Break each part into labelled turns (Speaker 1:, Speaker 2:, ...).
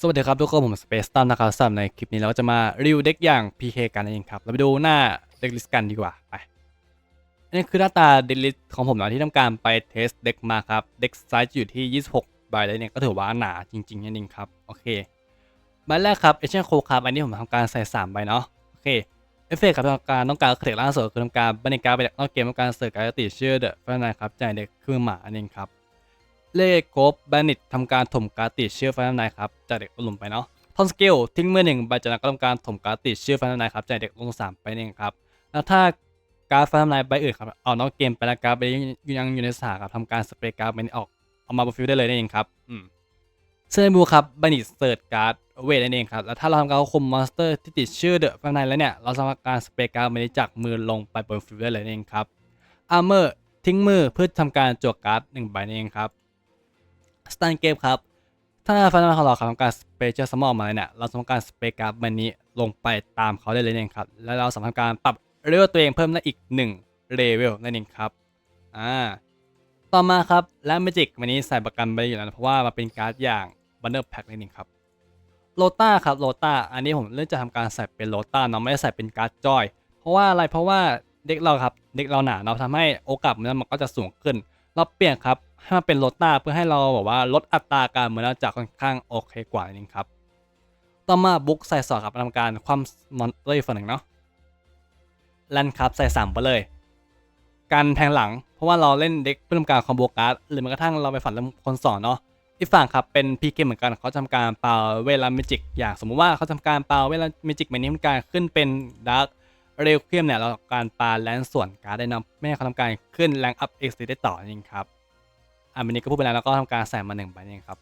Speaker 1: สวัสดีครับทุกคนผมสเปซตันนะครับสำหรับในคลิปนี้เราก็จะมารีวิวเด็กอย่าง PK กันนั่นเองครับ เราไปดูหน้าเด็กลิสกันดีกว่าไปอันนี้คือหน้าตาเด็กลิสของผมนะที่ทำการไปเทสเด็กมาครับ เด็กไซส์อยู่ที่ 26 ใบแล้วเนี่ยก็ถือว่าหนาจริงๆนั่นเองครับ โอเคใบแรกครับเอเชียนโคครับอันนี้ผมทำการใส่ 3 ใบเนาะโอเคเอฟเฟกต์ครับทำการต้องการเครดล่าสุดคือทำการบรรยากาศไปจากนอกเกมต้องการเสิร์ฟการติดเชื่อเดอะแฟนนะครับจ่ายเด็กคือหมาอันเองครับ เลขโกบแบนิตทำการถมการติดเชื่อแฟนนายครับจากเด็กลงไปเนาะทอนสเกลทิ้งมือหนึ่งใบจากนั้นก็ทำการถมการติดเชื่อแฟนนายครับจากเด็กลงสามไปนั่งครับแล้วถ้าการดแฟนนายใบอื่นครับเอานอกเกมไปแล้วการดใบนี้ยังอยู่ในสถาครับทำการสเปรย์การ์ดใบนี้ออกเอามาบนฟิลได้เลยนั่นเองครับอืมเซนบูครับแบนิตเสิร์ชการ์ดเวทนั่นเองครับ แล้วถ้าเราทำการควบคุมมอนสเตอร์ที่ติดชื่อเดอะแฟนนายแล้วเนี่ย เราสามารถการสเปรย์การ์ดใบนี้จากมือลงไปบนฟิลได้เลยนั่นเองครับอาร์เมอร์ทิ้งมือเพื่อทำการจวกการ์ดหนึ่งใบนั่นเองครับ สแตนเกมครับ ถ้าฟันของเราครับทำการสเปเชียลสมอลมาเลยเนี่ยเราสามารถการสเปกการ์ดใบนี้ลงไปตามเขาได้เลยนั่ครับ แล้วเราสามารถการปรับเลเวลตัวเองเพิ่มได้อีก1เลเวลนั่นเองครับอ่าต่อมาครับและเมจิกวันนี้ใส่ประกันไปอยู่แล้วเพราะว่ามันเป็นการ์ดอย่างบันเดอร์แพ็คนั่นเองครับโลต้าครับโลต้าอันนี้ผมเลือกจะทำการใส่เป็นโลต้าเนาะไม่ได้ใส่เป็นการ์ดจอย เพราะว่าอะไรเพราะว่าเด็กเราครับเด็กเราหนาเนาะทำให้โอกาสมันมันก็จะสูงขึ้น เราเปลี่ยนครับ ให้มันเป็นโลต้าเพื่อให้เราแบบว่าลดอัตราการเหมือนเราจะค่อนข้างโอเคกว่านึงครับ ต่อมาบุ๊กใส่สอดครับทำการความมอนเตอร์ฝั่งหนึ่งเนาะลันครับใส่สามไปเลย การแทงหลัง เพราะว่าเราเล่นเด็กเพื่อทำการคอมโบการ์ดหรือแม้กระทั่งเราไปฝันเรื่องคนสอนเนาะอีกฝั่งครับเป็นพีเกมเหมือนกันเขาทำการเป่าเวลาเมจิกอย่างสมมุติว่าเขาทำการเป่าเวลาเมจิกแบบนี้ทำการขึ้นเป็นดาร์กเรลเคียมเนี่ยเราการปาแลนส่วนการได้นะไม่ให้เขาทำการขึ้นแรงอัพเอ็กซ์ได้ต่อนั่นเองครับ อันนี้ก็พูดไปแล้วแล้วก็ทำการใส่มาหนึ่งไปนี่ครับ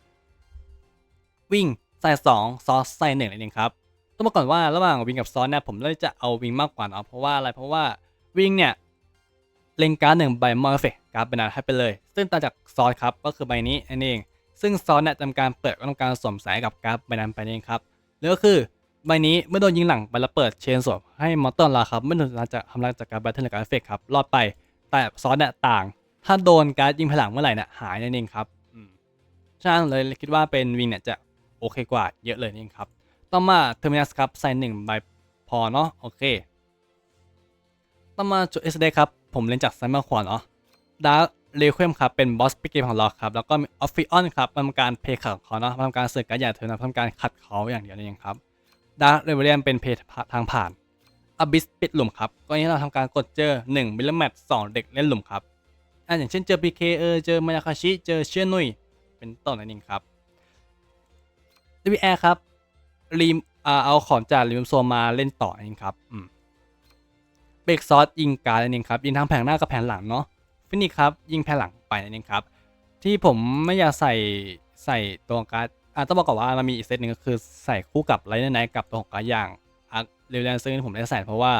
Speaker 1: วิ่งใส่สองซอสใส่หนึ่งนั่นเองครับต้องบอกก่อนว่าระหว่างวิ่งกับซอสเนี่ยผมเลือกจะเอาวิ่งมากกว่าเนาะเพราะว่าอะไรเพราะว่าวิ่งเนี่ยเล็งการ์ดหนึ่งใบมอร์เฟกการ์ดเป็นอะไรให้ไปเลย ซึ่งต่างจากซอสครับก็คือใบนี้นั่นเอง ซึ่งซอสเนี่ยทำการเปิดก็ทำการสวมใส่กับการ์ดใบนั้นไปนั่นเองครับแล้วก็คือใบนี้เมื่อโดนยิงหลังไปแล้วเปิดเชนสวมให้มอเตอร์เราครับเมื่อโดนจะทำลายจากการแบทเทิลหรือการเอฟเฟกครับรอดไปแต่ซอสเนี่ยต่าง ถ้าโดนการ์ดยิงพลังเมื่อไหร่เนี่ยหายนั่นเองครับอืมฉะนั้นเลยคิดว่าเป็นวิงเนี่ยจะโอเคกว่าเยอะเลยนี่เองครับ ต่อมาเทอร์มินัสครับใส่หนึ่งใบพอเนาะโอเค ต่อมาจุดเอสเดครับ ผมเล่นจากไซมาขวาเนาะดาร์เรคเวมครับ เป็นบอสปิกเกมของเราครับ แล้วก็มีออฟฟิออนครับทำการเพย์ขัดเขาเนาะทำการเสิร์ฟการ์ดใหญ่เธอนะทำการขัดเขาอย่างเดียวนี่เองครับดาร์เรเวเลียนเป็นเพย์ทางผ่านอบิสปิดหลุมครับก็นี้เราทำการกดเจอ1มิลลิเมตร2เด็กเล่นหลุมครับ อ่าอย่างเช่นเจอ PK เออเจอมายาคาชิ เจอเชื่อนุยเป็นต้นนั่นเองครับ WR ครับรีมอ่าเอาของจากรีมโซมาเล่นต่อนั่นเองครับเบรกซอสยิงการนั่นเองครับยิงทั้งแผงหน้ากับแผงหลังเนาะฟินิกครับยิงแผงหลังไปนั่นเองครับ ที่ผมไม่อยากใส่ใส่ตัวการ์ดอ่าต้องบอกก่อนว่ามันมีอีกเซตหนึ่งก็คือใส่คู่กับไลท์ไนท์กับตัวของการ์ดอย่างอาร์เรเลนซึ่งผมได้ใส่เพราะว่า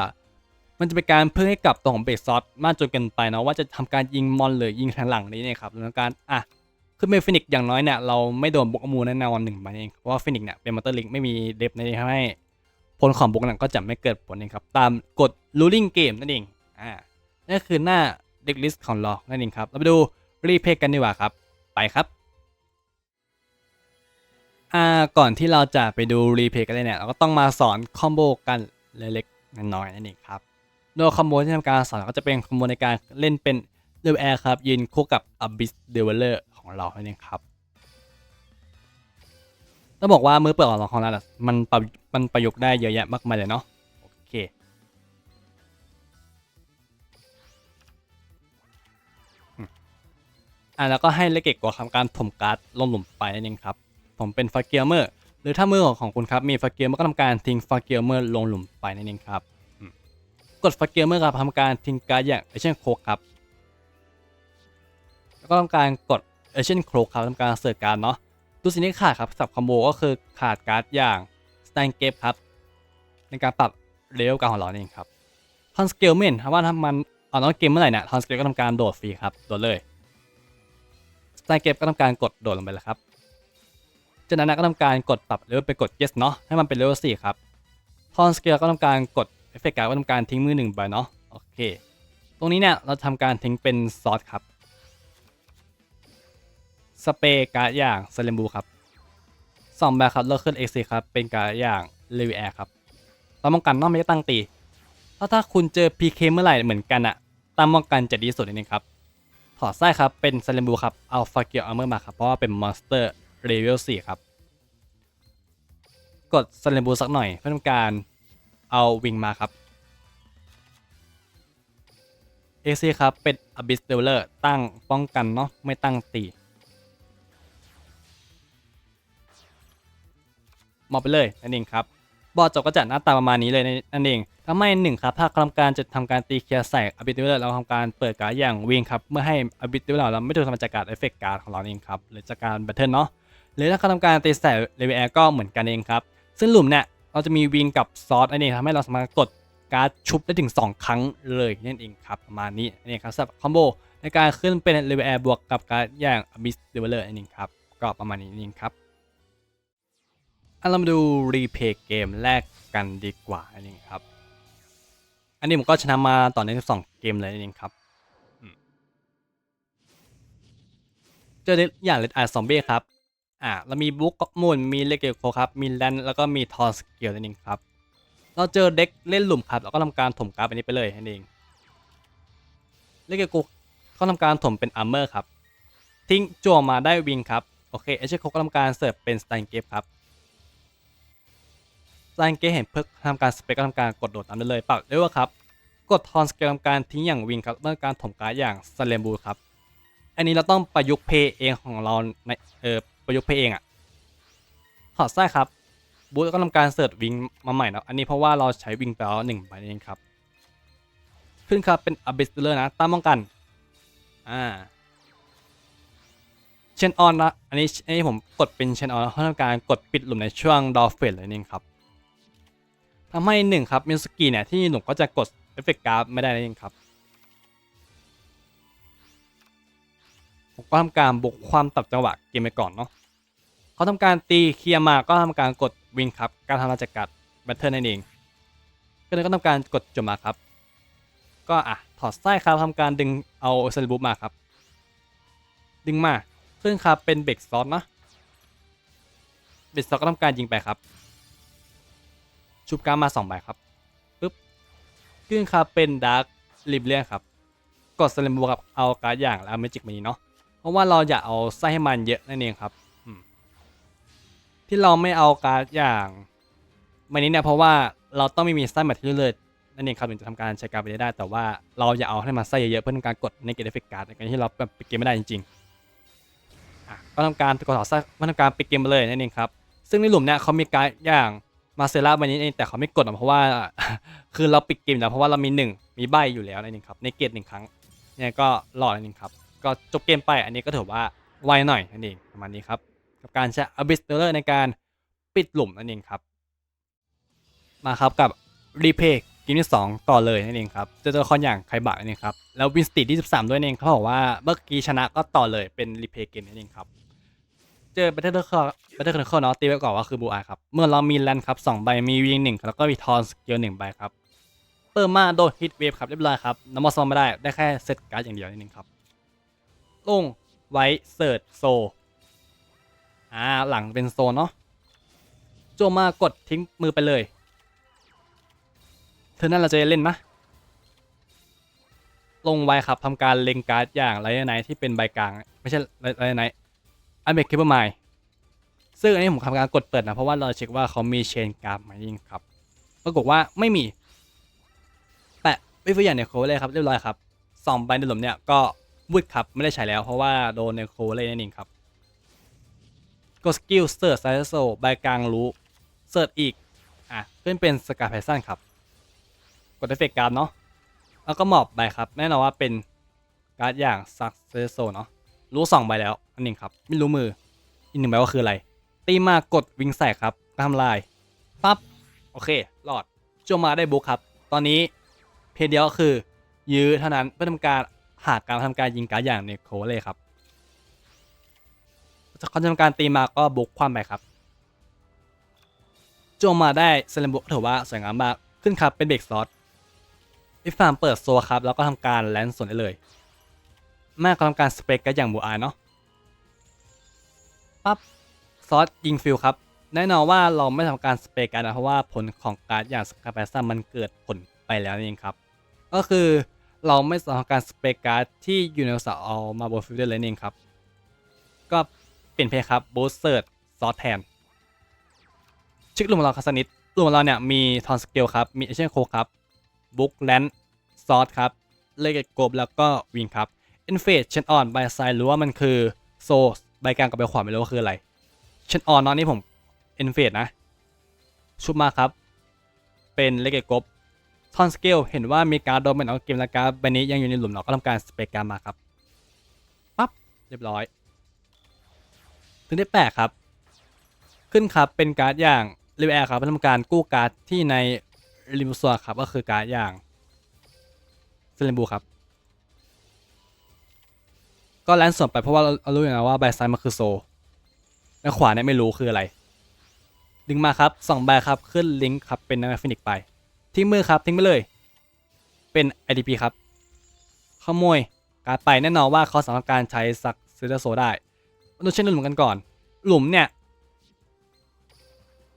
Speaker 1: มันจะเป็นการเพิ่มให้กับตัวของเบสซอสมากจนเกินไปเนาะว่าจะทำการยิงมอนหรือยิงทางหลังนี้เนี่ยครับแล้วการอะคือเมฟินิกอย่างน้อยเนี่ยเราไม่โดนบุกมูแน่นอนหนึ่งมาเองเพราะว่าฟินิกเนี่ยเป็นมอเตอร์ลิงไม่มีเดฟในทำให้ผลของบุกหนังก็จะไม่เกิดผลเองครับตามกฎ ruling game นั่นเองอ่านั่นคือหน้าเด็กลิสต์ของเรานั่นเองครับเราไปดูรีเพย์กันดีกว่าครับไปครับอ่าก่อนที่เราจะไปดูรีเพย์กันเลยเนี่ยเราก็ต้องมาสอนคอมโบกันเล็กๆน้อยๆนั่นเองครับ โดยคอมโบที่ทำการสอนก็จะเป็นคอมโบในการเล่นเป็นเดวแอร์ครับยืนคู่กับ Abyss d e v e l o r ของเรานั่นเองครับต้องบอกว่ามือเปิดของเราของเราน่ะมันปรับมันประยุกต์ได้เยอะแยะมากมายเลยเนาะโอเคอ่าแล้วก็ให้เลเกตกว่าทำการถมการ์ดลงหลุมไปนั่นเองครับผมเป็นฟาเกียร์เมอร์หรือถ้ามือของคุณครับมีฟาเกียร์มันก็ทำการทิ้งฟาเกียร์เมอร์ลงหลุมไปนั่นเองครับ กดฟักเกมเมอร์ครับทำการทิ้งการ์ดอย่างเอเชียนโคครับแล้วก็ทำการกดเอเชียนโคครับทำการเสิร์ฟการ์ดเนาะดูสิ่งที่ขาดครับสับคอมโบก็คือขาดการ์ดอย่างสแตนเกปครับในการปรับเลเวลการของเราเองครับทอนสเกลเมนถ้าว่าถ้ามันเอาน้องเกมเมื่อไหร่เนี่ยทอนสเกลก็ทำการโดดฟรีครับโดดเลยสแตนเกปก็ทำการกดโดดลงไปแล้วครับจากนั้นก็ทำการกดปรับเลเวลไปกด yes เนาะให้มันเป็นเลเวล4ครับทอนสเกลก็ทำการกด ฟเฟกต์การ์ดว่าทำการทิ้งมือหนึ่งใบเนาะโอเค ตรงนี้เนี่ยเราทำการทิ้งเป็นซอสครับ สเปรย์การ์ดอย่างเซเลมบูครับสองแบบครับเลือกขึ้น AC ครับ เป็นการอย่างเลวแอร์ครับตามป้องกันนอกไม่ได้ตั้งตี ถ้าถ้าคุณเจอ PK เมื่อไหร่เหมือนกันอะตามป้องกันจะดีสุดนิดนึงครับ ถอดไส้ครับ เป็นซเลมบูครับ เอาฟาเกียอัลเมอร์มาครับ เพราะว่าเป็นมอนสเตอร์เลเวล4ครับ กดซเลมบูสักหน่อยเพื่อทำการ เอาวิงมาครับ AC ครับ เป็น Abyss Dweller ตั้งป้องกันเนาะไม่ตั้งตีมอบไปเลยนั่นเองครับบอร์ดจบก็จะหน้าตาประมาณนี้เลยนั่นเองทำให้หนึ่งครับถ้ากรรมการจะทำการตีเคลียร์ใส่อบิทเวอร์เราทำการเปิดการ์ดอย่างวิงครับเมื่อให้อบิทเวอร์เราไม่ถูกทำจากการเอฟเฟกต์การ์ดของเราเองครับหรือจากการแบทเทิลเนาะหรือถ้าเขาทำการตีใส่เลเวลแอร์ก็เหมือนกันเองครับ ซึ่งหลุมเนี่ย เราจะมีวิงกับซอสนั่นเองทำให้เราสามารถกดการ์ดชุบได้ถึง 2 ครั้งเลยนั่นเองครับประมาณนี้นั่นเองครับสำหรับคอมโบในการขึ้นเป็นเลเวลแอร์บวกกับการ์ดอย่างอบิสเดเวลเลอร์นั่นเองครับก็ประมาณนี้นั่นเองครับอะเรามาดูรีเพย์เกมแรกกันดีกว่าอันนี้ครับ อันนี้ผมก็ชนะมาต่อเนื่องสองเกมเลยนั่นเองครับอืมเจออย่างเลดอาร์ซอมบี้ครับ อ่าเรามีบุ๊กมูนมีเลเกโคครับ มีแลนแล้วก็มีทอสเกียวนั่นเองครับ เราเจอเด็กเล่นหลุมครับแล้วก็ทำการถมกราฟอันนี้ไปเลยนั่นเองเลเกโกเขาทำการถมเป็นอาร์เมอร์ครับ ทิ้งจั่วมาได้วิงครับ โอเคเอชโคก็ทำการเสิร์ฟเป็นสไตน์เกฟครับสไตน์เกฟเห็นเพิกทำการสเปกก็ทำการกดโดดตามได้เลยปล่าเรียกว่าครับ กดทอนสเกลทำการทิ้งอย่างวิงครับเมื่อการถมการ์ดอย่างสเลมบูครับ อันนี้เราต้องประยุกต์เพย์เองของเราในเออ ประยุกต์เพย์เองอะถอดไส้ครับบูธก็ทำการเสิร์ชวิงมาใหม่นะอันนี้เพราะว่าเราใช้วิงไปแล้วหนึ่งใบนั่นเองครับขึ้นครับเป็นอ b บิสเลอร์นะตามป้องกันอ่าเชนออนนะอันนี้อันนี้ผมกดเป็นเชนออนเพราทำการกดปิดหลุมในช่วงดอฟเฟตเลยนี่ครับทำให้หนึ่งครับมิสกีเนี่ยที่หนุ่มก็จะกดเอฟเฟกต์การ์ดไม่ได้นั่นเองครับ ก็ทำการบุกความตัดจังหวะเกมไปก่อนเนาะเขาทำการตีเคลียร์มาก็ทำการกดวิงครับ การทำลายจักรแบทเทิลนั่นเองก็เลยก็ทำการกดจบมาครับ ก็อะถอดไส้ครับทำการดึงเอาเซลบูมาครับ ดึงมาซึ่งครับเป็นเบรกซอสเนาะเบรกซอสก็ทำการยิงไปครับชุบการมา2ใบครับปึ๊บขึ้นครับเป็นดาร์คลิบเลียนครับ กดสเลมบวกกับเอาการ์ดอย่างแล้วเมจิกมานี้เนาะ เพราะว่าเราอยากเอาไส้ให้มันเยอะนั่นเองครับที่เราไม่เอาการ์ดอย่างมันนี้เนี่ยเพราะว่าเราต้องไม่มีไส้แบบที่เลือดนั่นเองครับถึงจะทำการใช้การดไปได้ แต่ว่าเราอยากเอาให้มันไส้เยอะเพื่อทำการกดในเกมเอฟเฟกต์การ์ดในการที่เราแบบปิดเกมไม่ได้จริงๆก็ทำการกดถอดไส้มาทำการปิดเกมไปเลยนั่นเองครับซึ่งในหลุมเนี่ยเขามีการดอย่างมาเซล่าวันนี้เองแต่เขาไม่กดหรอกเพราะว่าคือเราปิดเกมแล้วเพราะว่าเรามีหนึ่งมีใบอยู่แล้วนั่นเองครับในเกมหนึ่งครั้งเนี่ยก็รอดนั่นเองครับ ก็จบเกมไปอันนี้ก็ถือว่าไวหน่อยนั่นเองประมาณนี้ครับกับการใช้ Abyss d w e l l e r ในการปิดหลุมนั่นเองครับ มาครับกับรีเพย์เกมที่ 2 ต่อเลยนั่นเองครับเจอตัวละครอย่างไคบะนั่นเองครับแล้ววินสตีที่13 ด้วยนั่นเองเขาบอกว่าเมื่อกี้ชนะก็ต่อเลยเป็นรีเพย์เกมนั่นเองครับเจอ Battle c r Battle c r o เคอร์เนาะตีไว้ก่อนว่าคือบูอาครับเมื่อเรามีแลนด์ครับ2ใบมีวิงหนึ่งแล้วก็มีทอนสเกลหนึ่งใบครับเปิดมาโดนฮิตเวฟครับเรียบร้อยครับน้ำมอสซอมไม่ได้ได้แค่เซตการ์ดอย่างเดียวนิดนึงครับ ลงไว้เสิร์ชโซอ่าหลังเป็นโซเนาะโจมากดทิ้งมือไปเลยเธอนั่นเราจะเล่นนะลงไว้ครับทำการเล็งการ์ดอย่างไรไหนที่เป็นใบกลาง ไม่ใช่ไรไหนอันเบกเคเบิลไมซึ่งอันนี้ผมทำการกดเปิดนะ เพราะว่าเราเช็คว่าเขามีเชนการ์ดไหมยิ่งครับ ปรากฏว่าไม่มี แปะวิฟอย่างในโคเลยครับเรียบร้อยครับสองใบในหลุมเนี่ยก็ วุดครับ ไม่ได้ใช้แล้วเพราะว่าโดนในโคเลยนั่นเองครับกดสกิลเสิร์ชไซโซใบกลางรู้เสิร์ชอีก อะ ขึ้นเป็นสกาเพซันครับ กดเอฟเฟกต์การ์ดเนาะแล้วก็หมอบใบครับ แน่นอนว่าเป็นการ์ดอย่างซักเซโซเนาะรู้สองใบแล้วอันหนึ่งครับ ไม่รู้มือ อีกหนึ่งใบว่าคืออะไร ตีมากดวิงใส่ครับทำลายปั๊บโอเครอดโจมาได้บุกครับ ตอนนี้เพจเดียวก็คือยื้อเท่านั้นเพื่อทำการ หากการทำการยิงการดอย่างเนโคเลยครับจะเขาทำการตีมาก็บุกความไปครับโจมมาได้เซเลมบุกถือว่าสวยงามมากขึ้นครับเป็นเบรกซอสอีฟามเปิดโซครับ แล้วก็ทำการแลนด์ส่วนได้เลยแม่ก็ทำการสเปกกันอย่างบูอาเนาะปั๊บซอสยิงฟิลครับแน่นอนว่าเราไม่ทำการสเปรย์การ์ดนะเพราะว่าผลของการ์ดอย่างสกาแปซัมมันเกิดผลไปแล้วนั่นเองครับ ก็คือ เราไม่สามารถการสเปรย์การ์ดที่ยูนิเวอร์เอามาบนฟิลเดอร์เลยนั่เองครับ ก็เปลี่ยนเพลครับบูสเซิร์ซอสแทนชื่อลุมของเราคัสนิดลุมของเราเนี่ยมีทอนสเกลครับ มีเอเชียนโคครับบุ๊กแลนด์ซอสครับเลเกโกบแล้วก็วิงครับเอนเฟสเชนออนใบไซรู้ว่ามันคือโซใบกลางกับใบขวาไม่รู้ว่าคืออะไรเชนออนเนนี่ผมเอนเฟสนะ ชุบมาครับ เป็นเลเกโกบ ทอนสเกลเห็นว่ามีการโดนเป็นเอาเกมและการดใบนี้ยังอยู่ในหลุมเราก็ทำการสเปกการมาครับปั๊บเรียบร้อย ถึงได้แปลกครับ ขึ้นครับเป็นการ์ดอย่างรีแอร์ครับทำการกู้การ์ดที่ในริมซัวครับก็คือการ์ดอย่างเซเลนบูครับ ก็แลนส่วนไปเพราะว่าเรารู้อยู่นะว่าใบซ้ายมันคือโซและขวาเนี่ยไม่รู้คืออะไร ดึงมาครับสองใบครับขึ้นลิงก์ครับเป็นนาฟินิกไป ทิ้งมือครับทิ้งไปเลย เป็น IDP ครับ ขโมยการไปแน่นอนว่าเขาสามารถการใช้สักซิลเดอร์โซได้มาดูเช่นหลุมกันก่อน หลุมเนี่ย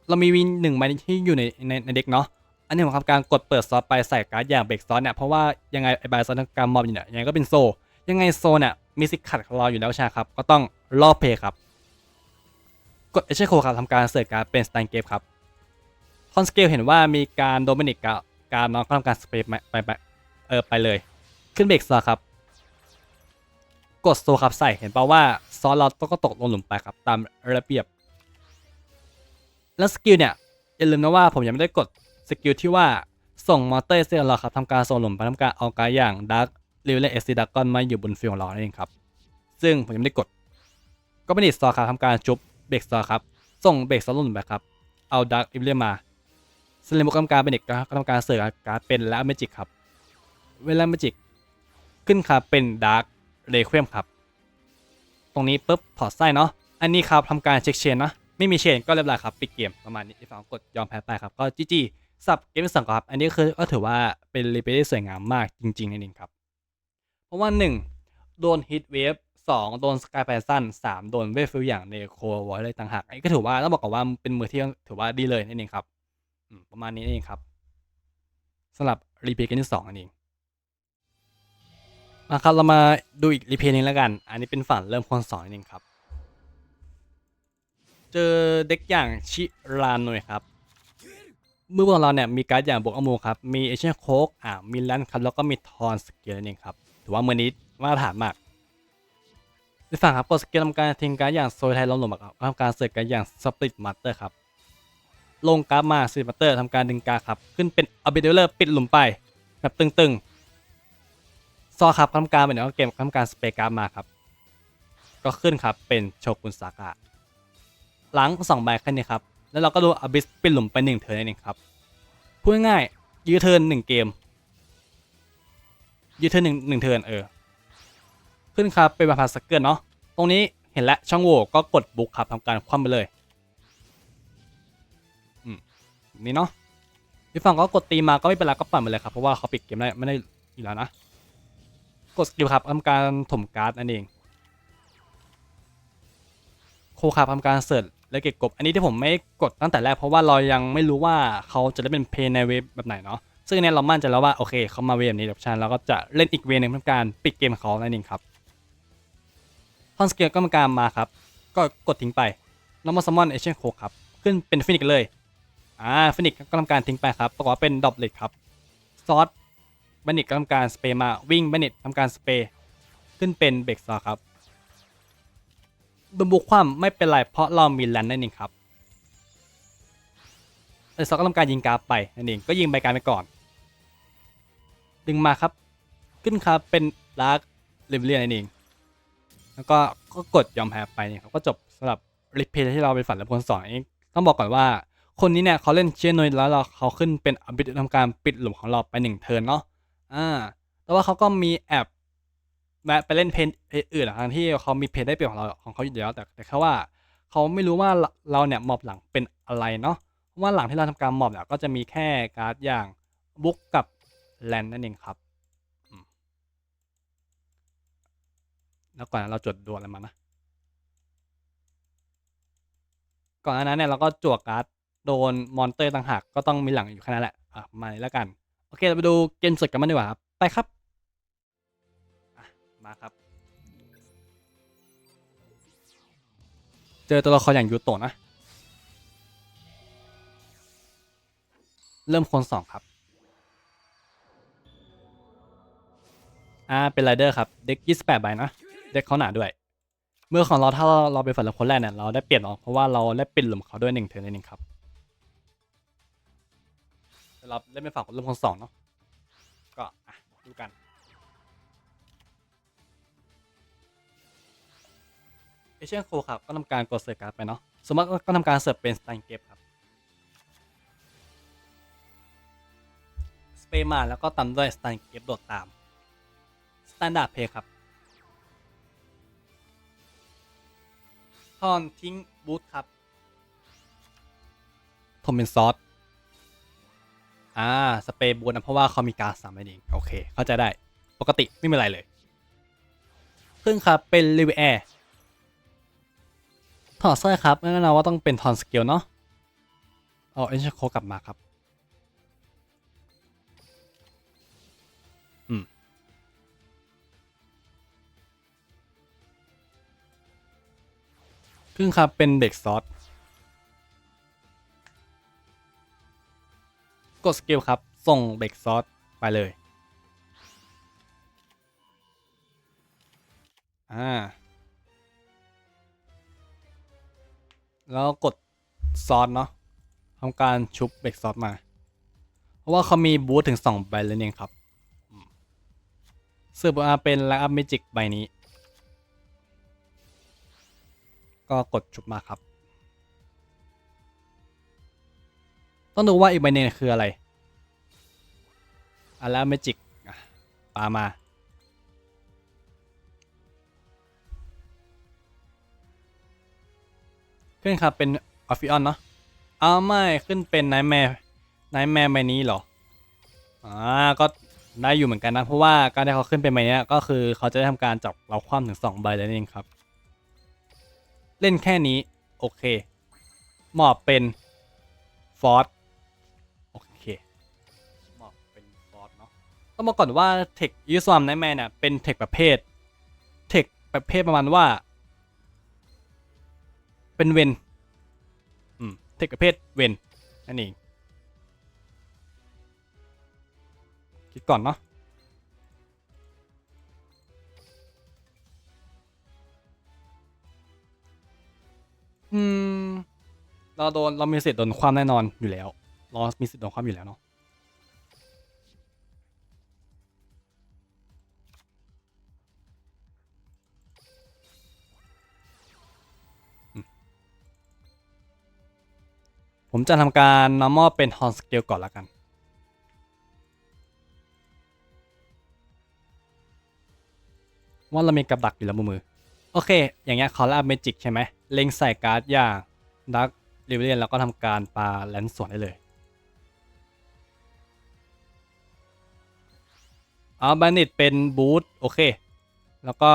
Speaker 1: เรามีวินหนึ่งใบที่อยู่ในในในเด็กเนาะอันนี้ผมทำการกดเปิดซอสไปใส่การ์ดอย่างเบรกซอสเนี่ยเพราะว่ายังไงไอ้ใบซอสทำการมอบอยู่เนี่ยยังไงก็เป็นโซ ยังไงโซเนี่ยมีสิทธิ์ขัดขออยู่แล้วใช่ครับ ก็ต้องรอบเพย์ครับ กดเอชโคครับทำการเสิร์ชการดเป็นสแตนเกมครับ คอนสเกลเห็นว่ามีการโดมินิกกับการน้องก็ทำการสเปรย์ไปไปเออไปเลย ขึ้นเบรกซอครับ กดโซครับใส่เห็นเปล่าว่าซอสเราต้องก็ตกลงหลุมไปครับ ตามระเบียบ แล้วสกิลเนี่ยอย่าลืมนะว่าผมยังไม่ได้กดสกิลที่ว่าส่งมอเตอร์เซลเราครับทำการส่งหลุมไปทำการเอาการดอย่างดักลิวเลเอสซีดักกอนมาอยู่บนฟิลของเรานั่นเองครับ ซึ่งผมยังไม่ได้กด ก็ไม่ได้ซอครับทำการจุบเบรกซอครับ ส่งเบรกซอลงหลุมไปครับ เอาดักอิเลียมา สเลมุกทำการเป็นเด็กก็ทำการเสิร์ฟการ์ดเป็นและเมจิกครับ เวลาเมจิกขึ้นครับเป็นดาร์กเรคเวมครับ ตรงนี้ปุ๊บถอดไส้เนาะ อันนี้ครับทำการเช็คเชนนะไม่มีเชนก็เรียบร้อยครับปิดเกมประมาณนี้ฝั่งกดยอมแพ้ไปครับก็จีจีสับเกมที่สั่งครับ อันนี้คือก็ถือว่าเป็นรีเพย์ที่สวยงามมากจริงๆนั่นเองครับ เพราะว่า 1 โดนฮิตเวฟ2โดนสกายแพซัน3โดนเวฟฟิลอย่างเนโคไว้เลยต่างหากอันนี้ก็ถือว่าต้องบอกก่อนว่าเป็นมือที่ถือว่าดีเลยนั่นเองครับ ประมาณนี้เองครับสำหรับรีเพย์เกมที่สองนั่นเองมาครับเรามาดูอีกรีเพย์นึงแล้วกัน อันนี้เป็นฝั่งเริ่มคนสองนั่นเองครับ เจอเด็กอย่างชิรานหน่อยครับมือของเราเนี่ยมีการ์ดอย่างบวกอมูครับ มีเอเชียนโคกอ่ามีแลนด์ครับแล้วก็มีทอนสเกลนั่นเองครับ ถือว่าเมื่อนี้มาตรฐานมากในฝั่งครับกดสเกลทำการทิ้งการ์ดอย่างโซยไทยลงหลุมครับทำการเสิร์ฟการ์ดอย่างสปริตมาสเตอร์ครับ ลงการ์ดมาสปริมเตอร์ทำการดึงการ์ดครับ ขึ้นเป็นอัลเบเดเลอร์ปิดหลุมไปแบบตึงๆ ซอครับทำการเป็นเอาเกมทำการสเปรย์การ์ดมาครับ ก็ขึ้นครับเป็นโชกุนซากะ หลังสองใบแค่นี้ครับ แล้วเราก็ดูอบิสปิดหลุมไปหนึ่งเทิร์นนั่นเองครับ พูดง่ายๆยื้อเทิร์นหนึ่งเกม ยื้อเทิร์นหนึ่งหนึ่งเทิร์นเออ ขึ้นครับเป็นบาพาสเกิลเนาะ ตรงนี้เห็นแล้วช่องโหว่ก็กดบุกครับทำการคว่ำไปเลย นี่เนาะที่ฝั่งก็กดตีมาก็ไม่เป็นไรก็ปั่นไปเลยครับเพราะว่าเขาปิดเกมได้ไม่ได้อยู่แล้วนะ กดสกิลครับทำการถมการ์ดนั่นเองโคครับทำการเสิร์ชและเก็บกบ อันนี้ที่ผมไม่กดตั้งแต่แรกเพราะว่าเรายังไม่รู้ว่าเขาจะได้เป็นเพย์ในเวฟแบบไหนเนาะซึ่งเนี้ยเรามั่นใจแล้วว่าโอเคเขามาเวฟนี้แบบชันเราก็จะเล่นอีกเวฟหนึ่งทำการปิดเกมของเขานั่นเองครับทอนสเกลก็มาการมาครับก็กดทิ้งไปแล้วมาซัมมอนเอเชียนโคครับขึ้นเป็นฟินิกเลย อ่าฟินิกก็ทำการทิ้งไปครับปรากฏว่าเป็นดอบเล็กครับซอสบันนิตก็ทำการสเปย์มาวิ่งบันนิตทำการสเปย์ขึ้นเป็นเบรกซอครับดมบุกความไม่เป็นไรเพราะเรามีแลนด์นั่นเองครับเอซอก็ทำการยิงกาฟไปนั่นเองก็ยิงใบการไปก่อน ดึงมาครับ ขึ้นครับเป็นลากเรเบเลียนนั่นเองแล้วก็ก็กดยอมแพ้ไปเนี่ยครับก็จบสำหรับรีเพย์ที่เราไปฝันและคนสอนเองต้องบอกก่อนว่า คนนี้เนี่ยเขาเล่นเชียร์นอยแล้วเราเขาขึ้นเป็นอบิดทำการปิดหลุมของเราไปหนึ่งเทิร์นเนาะอ่าแต่ว่าเขาก็มีแอบแวะไปเล่นเพนเอื่นอะทั้งที่เขามีเพนได้เปรียบของเราของเขาอยู่แล้วแต่แต่แค่ว่าเขาไม่รู้ว่าเราเนี่ยมอบหลังเป็นอะไรเนาะเพราะว่าหลังที่เราทำการมอบเนี่ยก็จะมีแค่การ์ดอย่างบุ๊กกับแลนนั่นเองครับแล้วก่อนเราจดดวลอะไรมานะก่อนหน้านั้นเนี่ยเราก็จั่วการ์ด โดนมอนเตอร์ต่างหากก็ต้องมีหลังอยู่แค่นั้นแหละอะมาเลยแล้วกัน โอเคเราไปดูเกมสดกันมาดีกว่าครับ ไปครับมาครับ เจอตัวละครอย่างยูโตะนะ เริ่มคนสองครับ อ่า เป็นไรเดอร์ครับ เด็ก28ใบนะ เด็กเขาหนาด้วย เมื่อของเราถ้าเราเราเป็นฝันลมคนแรกเนี่ยเราได้เปลี่ยนออกเพราะว่าเราได้ปิดหลุมเขาด้วยหนึ่งเทิร์นนั่งครับ เดี๋ยวเราเล่นเป็นฝั่งของเริ่มคนสองเนาะก็อะดูกันเอเชียนโคครับก็ทำการกดเสิร์ฟการ์ดไปเนาะสมมติก็ทำการเสิร์ฟเป็นสไตน์เก็บครับสเปย์มาแล้วก็ตามด้วยสไตน์เก็บโดดตามสแตนดาร์ดเพย์ครับทอนทิ้งบูทครับทมเป็นซอส อ่า สเปรย์บูทนะเพราะว่าเขามีการสามนั่นเอง โอเค เข้าใจได้ ปกติไม่มีอะไรเลยซึ่งครับ เป็นรีวิแอร์ถอดสร้อยครับแน่นอนว่าต้องเป็นทอนสเกลเนาะเอาเอ็นชโคกลับมาครับ อืม ครึ่งครับ เป็นเด็กซอส กดสกิลครับ ส่งเบรกซอสไปเลย อ่า แล้วกดซอสเนาะทำการชุบเบรกซอสมา เพราะว่าเขามีบูทถึง 2 ใบเลยเนี่ยครับเสื้อมาเป็นไลอัพเมจิกใบนี้ ก็กดชุบมาครับ ต้องดูว่าอีกใบหนึ่งคืออะไรอัลาเมจิกปามาขึ้นครับเป็นออฟฟิออนเนาะอ้าวไม่ขึ้นเป็นไนท์แมร์ไนท์แมร์ใบนี้เหรออ่าก็ได้อยู่เหมือนกันนะเพราะว่าการที่เขาขึ้นเป็นใบนี้ก็คือเขาจะได้ทำการจับเราคว่ำถึง2ใบเลยนั่นเองครับ เล่นแค่นี้ โอเค หมาะเป็นฟอร์ส ต้องบอกก่อนว่าเทคยูสวามไนแมร์เนี่ยเป็นเทคประเภทเทคประเภทประมาณว่า เป็นเวนอืมเทคประเภทเวนนั่นเองคิดก่อนเนาะอืมเราโดนเรามีสิทธิ์โดนความแน่นอนอยู่แล้ว เรามีสิทธิ์โดนความอยู่แล้วเนาะ ผมจะทำการ normal เป็น horn scale ก่อนละกัน ว่าเรามีกับดักอยู่แล้วมือมือโอเค อย่างเงี้ยเขาลาเมจิกใช่ไหมเล็งใส่การ์ดอย่างดักริเลียนแล้วก็ทำการปาแลนสวนได้เลยเอาบานิตเป็นบูทโอเค แล้วก็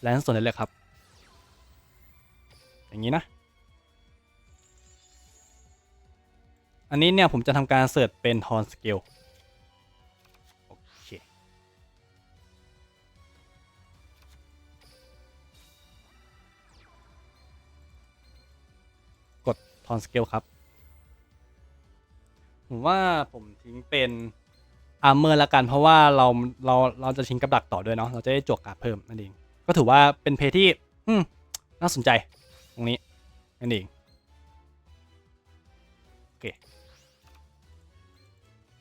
Speaker 1: แลนสวนได้เลยครับ อย่างนี้นะ อันนี้เนี่ยผมจะทำการเสิร์ชเป็นทอนสเกลโอเคกดทอนสเกลครับ ผมว่าผมทิ้งเป็นอาร์เมอร์ละกันเพราะว่าเราเราเราจะทิ้งกับดักต่อด้วยเนาะเราจะได้จวกการ์ดเพิ่มนั่นเอง ก็ถือว่าเป็นเพที่น่าสนใจตรงนี้นั่นเองโอเค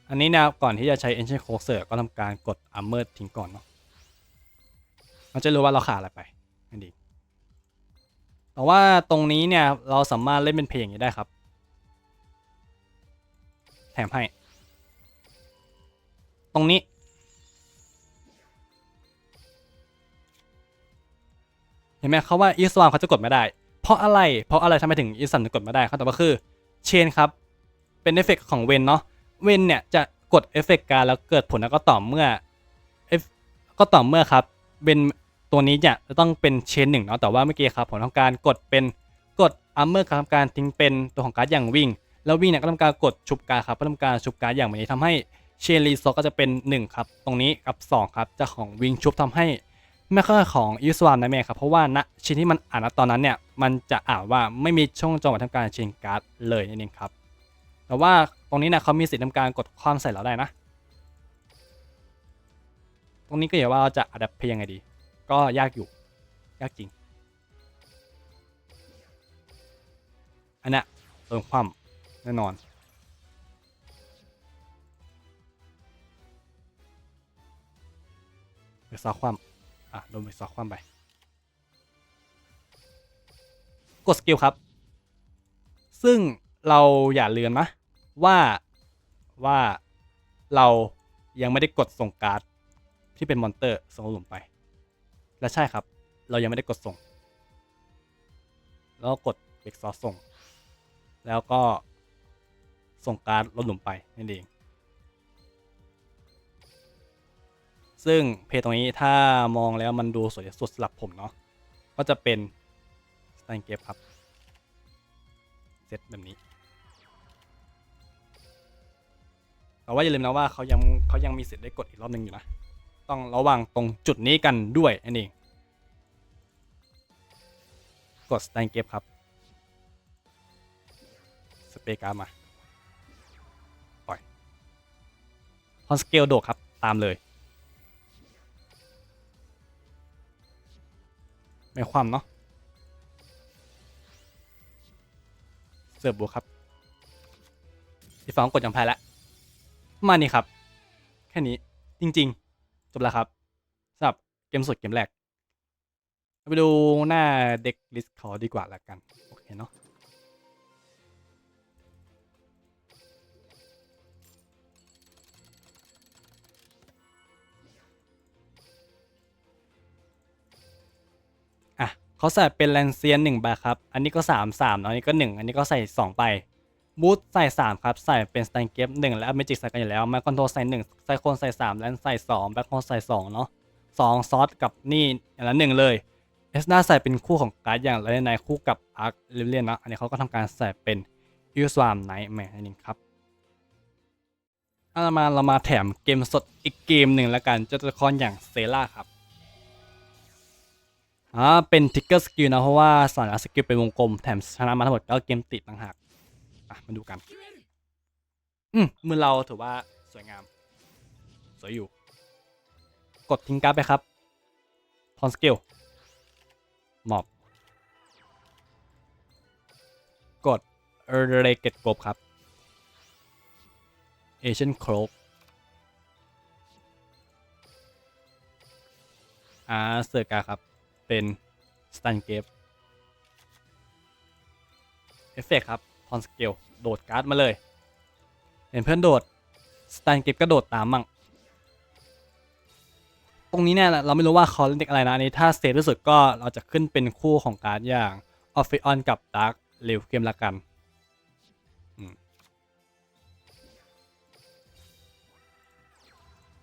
Speaker 1: อันนี้นะก่อนที่จะใช้ Ancient c o s e r ก็ทำการกด Armor ทิ้งก่อนเนาะเราจะรู้ว่าเราขาดอะไรไปนั่นเองแต่ว่าตรงนี้เนี่ยเราสามารถเล่นเป็นเพลงอย่างนี้ได้ครับ แถมให้ ตรงนี้ เห็นไหมเขาว่าอีสวามเขาจะกดไม่ได้ เพราะอะไร เพราะอะไรทำไมถึงอีสัมถึงกดไม่ได้เขาตอบว่าคือเชนครับ เป็นเอฟเฟกของเวนเนาะ เวนเนี่ยจะกดเอฟเฟกการแล้วเกิดผลแล้วก็ต่อเมื่อก็ต่อเมื่อครับเวนตัวนี้เนี่ยจะต้องเป็นเชนหนึ่งเนาะแต่ว่าเมื่อกี้ครับผมต้องการกดเป็นกดอัมเมอร์ครับทำการทิ้งเป็นตัวของการ์ดอย่างวิ่ง แล้ววิ่งเนี่ยก็ทำการกดชุบการดครับเพื่อทำการชุบการดอย่างนี้ทำให้เชนรีโซก็จะเป็น 1 ครับ ตรงนี้กับ 2 ครับจะของวิ่งชุบทำให้ไม่ค่อยของยูสวามนะแม่ครับเพราะว่าณชิ้นที่มันอ่านตอนนั้นเนี่ยมันจะอ่านว่าไม่มีช่องจังหวะทำการเชนการ์ดเลยนั่นเองครับ แต่ว่าตรงนี้นี่ยเขามีสิทธิ์ทำการกดความใส่เราได้นะ ตรงนี้ก็อย่าว่าเราจะอัดเพยังไงดี ก็ยากอยู่ ยากจริง อันนี้เติมความแน่นอนไปซอความอะโดนไปซอความไป กดสกิลครับ ซึ่ง เราอย่าลืมนะว่าว่าเรายังไม่ได้กดส่งการ์ดที่เป็นมอนเตอร์ส่งหลุมไป และใช่ครับ เรายังไม่ได้กดส่ง แล้วก็กดเบรกซอสส่ง แล้วก็ส่งการ์ดลดหลุมไปนั่นเอง ซึ่งเพจตรงนี้ถ้ามองแล้วมันดูสวยสุดสำหรับผมเนาะก็จะเป็นสไตน์เกฟครับ เซตแบบนี้ แต่ว่าอย่าลืมนะว่าเขายังเขายังมีสิทธิ์ได้กดอีกรอบหนึ่งอยู่นะ ต้องระวังตรงจุดนี้กันด้วยนั่นเอง กดสไตนเกฟครับ สเปกามา ปล่อยพอนสเกลโดดครับ ตามเลย ไม่ความเนาะ เสิร์ฟบวกครับอีกฝั่งกดยังแพ้แล้ว มานี่ครับ แค่นี้จริง ๆ จบแล้วครับสำหรับเกมสดเกมแรกไปดูหน้าเด็กลิสต์เขาดีกว่าละกัน โอเคเนาะอะเขาใส่เป็นแลนเซียนหนึ่งใบครับ อันนี้ก็สามสามเนาะอันนี้ก็หนึ่งอันนี้ก็ใส่สองไป บูทใส่สามครับ ใส่เป็นสแตนเก็บหนึ่งและเมจิกใส่กันอยู่แล้วไมคอนโทรใส่หนึ่งไซโคนใส่สามแลนใส่สองแบ็คโฮใส่สองเนาะสองซอสกับนี่อย่างละหนึ่งเลยเอสนาใส่เป็นคู่ของการ์ดอย่างไรในคู่กับอาร์คเลียนนะ อันนี้เขาก็ทำการใส่เป็นยูสวามไนท์แมนนั่นเองครับเอาละมาเรามาแถมเกมสดอีกเกมหนึ่งแล้วกันเจะตัวละครอย่างเซล่าครับอ่าเป็นทิกเกอร์สกิลนะ เพราะว่าสอนสกิลเป็นวงกลมแถมชนะมาทั้งหมดก็เกมติดต่างหาก อะมาดูกัน อืมมือเราถือว่าสวยงาม สวยอยู่ กดทิ้งการ์ดไปครับพอนสกิลมอบ กดเรเกตกบครับเอเชียนโครบอ่าเสือกาครับ เป็นสตันเกฟเอฟเฟกครับ พอนสเกลโดดการ์ดมาเลย เห็นเพื่อนโดดสแตนเกฟก็โดดตามมั่งตรงนี้เนี่ยเราไม่รู้ว่าเขาเล่นเด็กอะไรนะอันนี้ถ้าเซฟที่สุดก็เราจะขึ้นเป็นคู่ของการ์ดอย่างออฟฟิออนกับดาร์กเรวเกมละกัน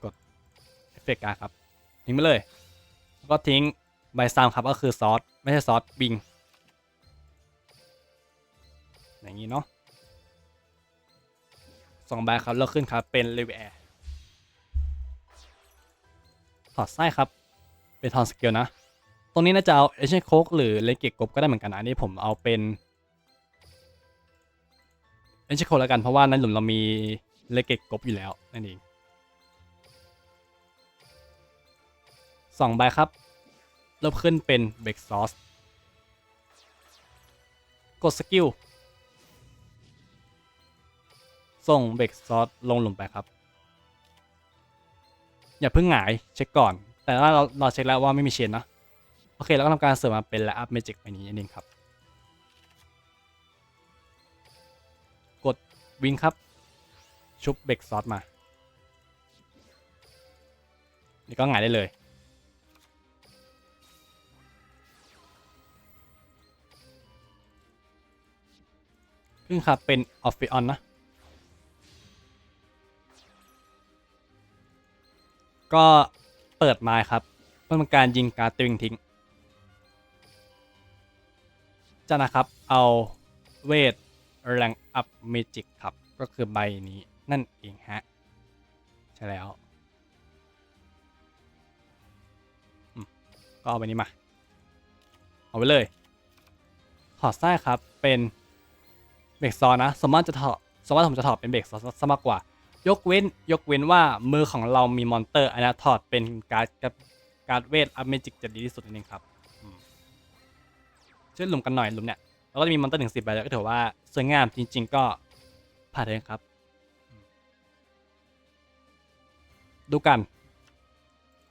Speaker 1: กดเอฟเฟกการ์ดครับ ทิ้งไปเลยแล้วก็ทิ้งใบซามครับก็คือซอส ไม่ใช่ซอสบิง อย่างนี้เนาะสองใบครับแล้วขึ้นครับเป็นเลเวอร์ถอดไส้ครับ เป็นทอนสเกลนะ ตรงนี้น่าจะเอาเอชโคกหรือเลเกตกบก็ได้เหมือนกันนะอันนี้ผมเอาเป็นเอชโคกแล้วกันเพราะว่าในหลุมเรามีเลเกตกบอยู่แล้วนั่นเองสองใบครับเริ่มขึ้นเป็นเบรกซอสกดสกิล ส่งเบรกซอสลงหลุมไปครับ อย่าเพิ่งหงายเช็คก่อน แต่ว่าเราเราเช็คแล้วว่าไม่มีเชนนะโอเค แล้วก็ทำการเสริมมาเป็นและอัพเมจิกไปนี้นั่นเองครับ กดวิงครับ ชุบเบรกซอสมา นี่ก็หงายได้เลยขึ้นครับเป็นออฟฟิออนนะ ก็เปิดไม้ครับเพื่อเป็นการยิงการ์ดตวิงทิ้งจะนะครับเอาเวทแรงอัพเมจิกครับ ก็คือใบนี้นั่นเองฮะ ใช่แล้วก็เอาใบนี้มา เอาไปเลย ถอดไส้ครับเป็นเบรกซอนนะสมมติจะถอดสมมติผมจะถอดเป็นเบรกซอนซะมากกว่า ยกเว้นยกเว้นว่ามือของเรามีมอนเตอร์อนนี้ถอดเป็นการ์ดกับการ์ดเวทอัพเมจิกจะดีที่สุดนั่นเองครับช่วยหลุมกันหน่อยหลุมเนี่ยแล้วก็จะมีมอนเตอร์ถึงสิบใบแล้วก็ถือว่าสวยงามจริง ๆ ก็ผ่านเลยครับ ดูกัน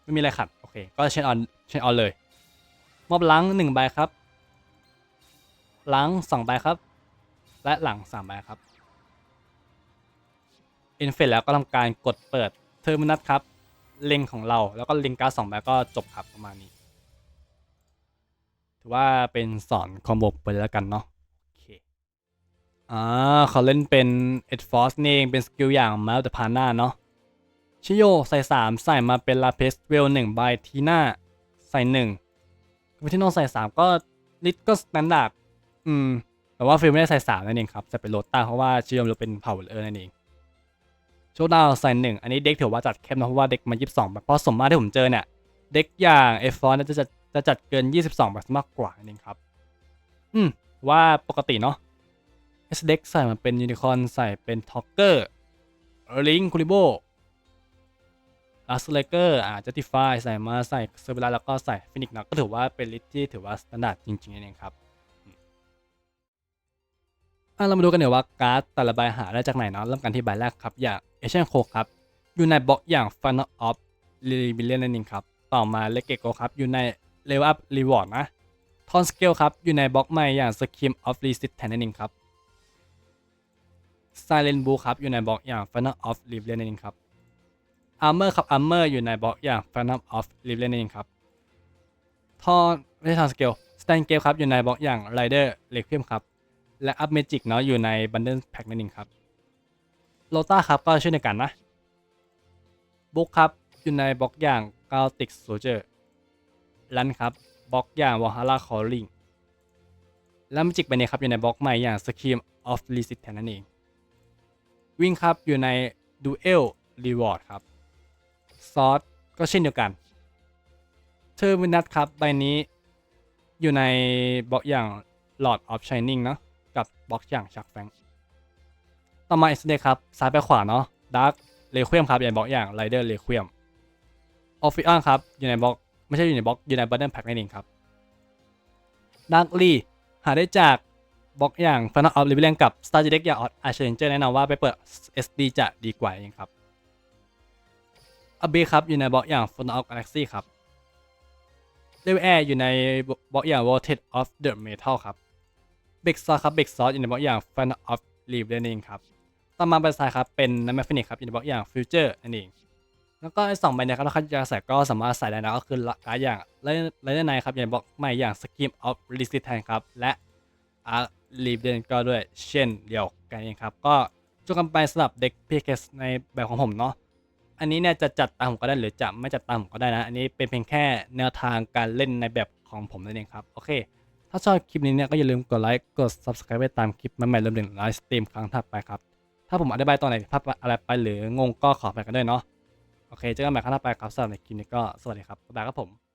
Speaker 1: ไม่มีอะไรขัดโอเค ก็เชนออนเชนออนเลย มอบล้างหนึ่งใบครับ ล้างสองใบครับ และหลังสามใบครับ อินเฟลแล้วก็ทำการกดเปิดเทอร์มินัสครับ เล็งของเราแล้วก็เล็งการ์ดสองใบก็จบครับประมาณนี้ ถือว่าเป็นสอนคอมโบไปแล้วกันเนาะโอเคอ่าเขาเล่นเป็นเอ็ดฟอสนี่เองเป็นสกิลอย่างมาเดพาน่าเนาะชิโยใส่ 3 ใส่มาเป็นลาเพสเวลหนึ่งใบทีหน้าใส่หนึ่งวิทิโนใส่ 3 ก็ลิทก็สแตนดาร์ดอืมแต่ว่าฟิลไม่ได้ใส่3นั่นเองครับ ใส่เป็นโรต้าเพราะว่าชิโยเราเป็นเผ่าเออร์นั่นเอง โชว์ดาวใส่หนึ่งอันนี้เด็กถือว่าจัดเข้มนะเพราะว่าเด็กมา22แบบเพราะสมมาที่ผมเจอเนี่ยเด็กอย่างเอฟฟอนจะจัดจะจัดเกิน 22แบบมากกว่านั่เองครับ อืม ว่าปกติเนาะ S เด็กใส่มาเป็นยูนิคอร์นใส่เป็นท็อกเกอร์ลิงคูริโบลัสเลเกอร์อาจจะติฟายใส่มาใส่เซอร์เวลาแล้วก็ใส่ฟินิกนะก็ถือว่าเป็นลิสที่ถือว่าสแตนดาร์ดจริงๆนั่เองครับ อะเรามาดูกันเดี๋ยวว่าการ์ดแต่ละใบหาได้จากไหนเนาะเริ่มกันที่ใบแรกครับอย่างเอเชียนโคครับอยู่ในบล็อกอย่าง Final of l i b i l i o n นั่นเองครับต่อมาเลเกโกครับอยู่ใน Level Up Reward นะทอนสเกลครับอยู่ในบล็อกใหม่อย่าง Scheme of Resistance นั่นเองครับ Silent Blue ครับอยู่ในบล็อกอย่าง Final of l i b i l i o n นั่นเองครับอาร์เมอร์ครับอาร์เมอร์อยู่ในบล็อกอย่าง Phantom of l i v e นั่นเองครับทอนไม่ใช่ทอนสเกลสแตนเกลครับอยู่ในบล็อกอย่าง Rider r e q u i e m ครับ และอัพเมจิกเนาะอยู่ใน Bundle Pack นั่นเองครับโลต้าครับก็เช่นเดียวกันนะบุ๊กครับอยู่ในบล็อกอย่าง g a l t i c Soldier ลันครับบล็อกอย่าง Valhalla Calling และเมจิกไปเนี่ยครับอยู่ในบล็อกใหม่อย่าง Scheme of Resistance นั่นเอง วิ่งครับอยู่ใน Duel Reward ครับซอสก็เช่นเดียวกันเทอร์มินัสครับใบนี้อยู่ในบล็อกอย่าง Lord of Shining เนาะ กับบล็อกอย่างชักแฟงต่อมา SD ครับ ซ้ายไปขวาเนาะ Dark r e q u i e m ครับอยู่ในบล็อกอย่าง Rider r e q u i e m o f f i o n ครับอยู่ในบล็อกไม่ใช่อยู่ในบล็อกอยู่ใน Bundle Pack นั่นเองครับ Dark l e หาได้จากบล็อกอย่าง Final of Rebellion กับ Star j e d e k อย่าง Archer แนะนำว่าไปเปิด SD จะดีกว่าเองครับอเบครับอยู่ในบล็อกอย่าง f o n of Galaxy ครับเลเวแอร์อยู่ในบล็อกอย่าง Voltage of the Metal ครับ เบกซอสครับเบกซอสอยู่ในบล็อกอย่าง f u n of l e a v e นั่นเองครับต่อมาใบสายครับเป็นน้ำแมฟฟินิกครับอยู่ในบล็อกอย่าง Future นั่นเองแล้วก็ไอ้สองใบเนี้ครับถ้าใครจะใส่ก็สามารถใส่ได้นะก็คือการอย่างไลน์ในครับอย่างบล็อกใหม่อย่าง Scheme of Resistance ครับและ Arc l e a v e ก็ด้วยเช่นเดียวกันเองครับก็จบกันไปสำหรับเด็ก PKS ในแบบของผมเนาะอันนี้เนี่ยจะจัดตามผมก็ได้หรือจะไม่จัดตามผมก็ได้นะ อันนี้เป็นเพียงแค่แนวทางการเล่นในแบบของผมนั่นเองครับ โอเค ถ้าชอบคลิปนี้เนี่ยก็อย่าลืมกดไลค์กด subscribe ไปตามคลิปใหม่ๆรวมถึงไลฟ์สตรีมครั้งถัดไปครับ ถ้าผมอธิบายตอนไหนผิดพลาดอะไรไปหรืองงก็ขอไปกันด้วยเนาะโอเคเจอกันใหม่ครั้งถัดไปครับสำหรับในคลิปนี้ก็สวัสดีครับบ๊ายบายครับผม